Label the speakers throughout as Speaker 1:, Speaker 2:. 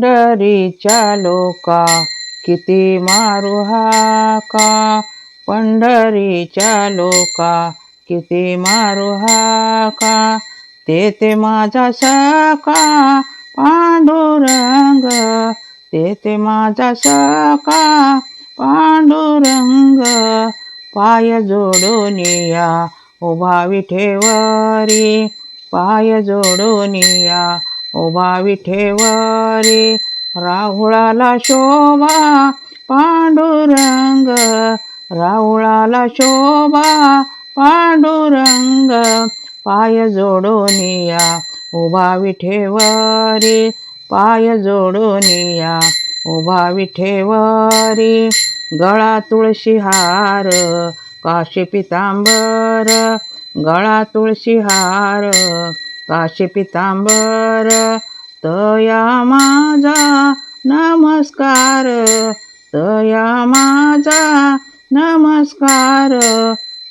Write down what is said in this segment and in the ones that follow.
Speaker 1: पंढरीच्या लोका किती मारू हाका पंढरीच्या लोका किती मारू हाका ते ते माझा सका पांडुरंग. ते ते माझा सका पांडुरंग. पाय जोडून या उभावी विठेवरी. पाय जोडून या उभा विठेवरी राहुळाला शोभा पांडुरंग. राहुळाला शोभा पांडुरंग. पाय जोडून या उभा विठेवरी पाय जोडून या उभा विठेवरी गळा तुळशी हार काशी पितांबर. गळा तुळशी हार काशी पितांबर तया माझा नमस्कार तया माझा नमस्कार.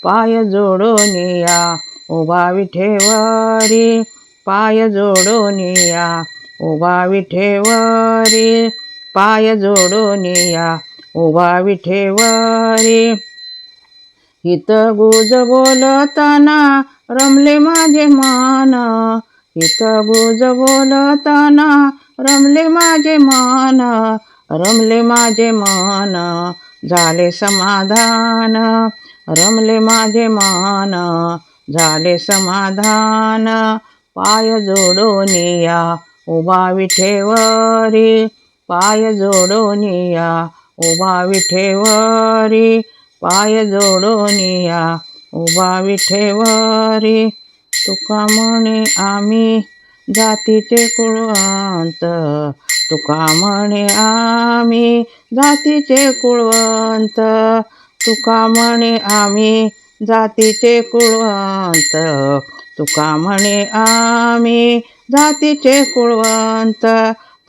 Speaker 1: पाय जोडून या उभा विठेवरी. पाय जोडून या उभा विठेवरी. पाय जोडून या उभा विठेवरी. हित गुज बोलताना रमले माझे मान. हित गुज बोलताना रमले माझे मान. रमले माझे मन. झाले समाधान. रमले माझे मान. झाले समाधान. पाय जोडोनिया उभा विठेवरी. पाय जोडोनिया उभा विठेवरी. पाय जोडोनिया उभा विठेवारी तुका म्हणे आम्ही जातीचे कुळवंत. तुका म्हणे आम्ही जातीचे कुळवंत. तुका म्हणे आम्ही जातीचे कुळवंत. तुका म्हणे आम्ही जातीचे कुळवंत.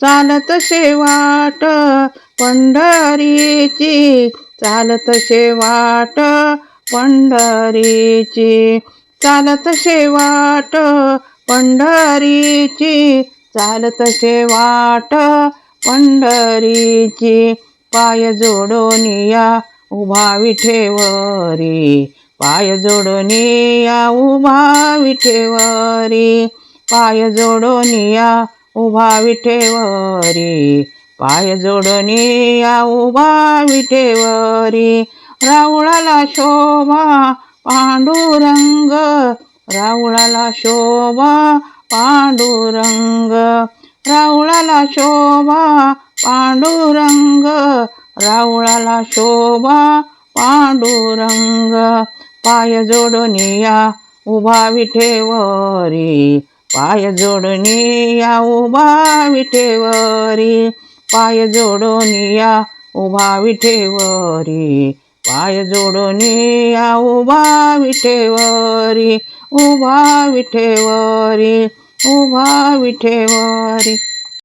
Speaker 1: चालत शेवाट पंढरीची. चालत शेवाट पंढरीची चालत शेवाट पंढरीची चालत शेवाट पंढरीची पाय जोडोनिया उभा विठेवरी पाय जोडोनिया उभा विठेवरी पाय जोडोनिया उभा विठेवरी पाय जोडोनिया या उभा विठेवरी रावळाला शोभा पांडुरंग. रावळाला शोभा पांडुरंग. रावळाला शोभा पांडुरंग. रावळाला शोभा पांडुरंग. पाय जोडनिया उभा विठेवरी. पाय जोडनिया या उभा विठेवरी. पाय जोडनिया उभा विठेवरी. पाय जोडून या उभा विठेवरी उभा विठेवरी उभा विठेवरी.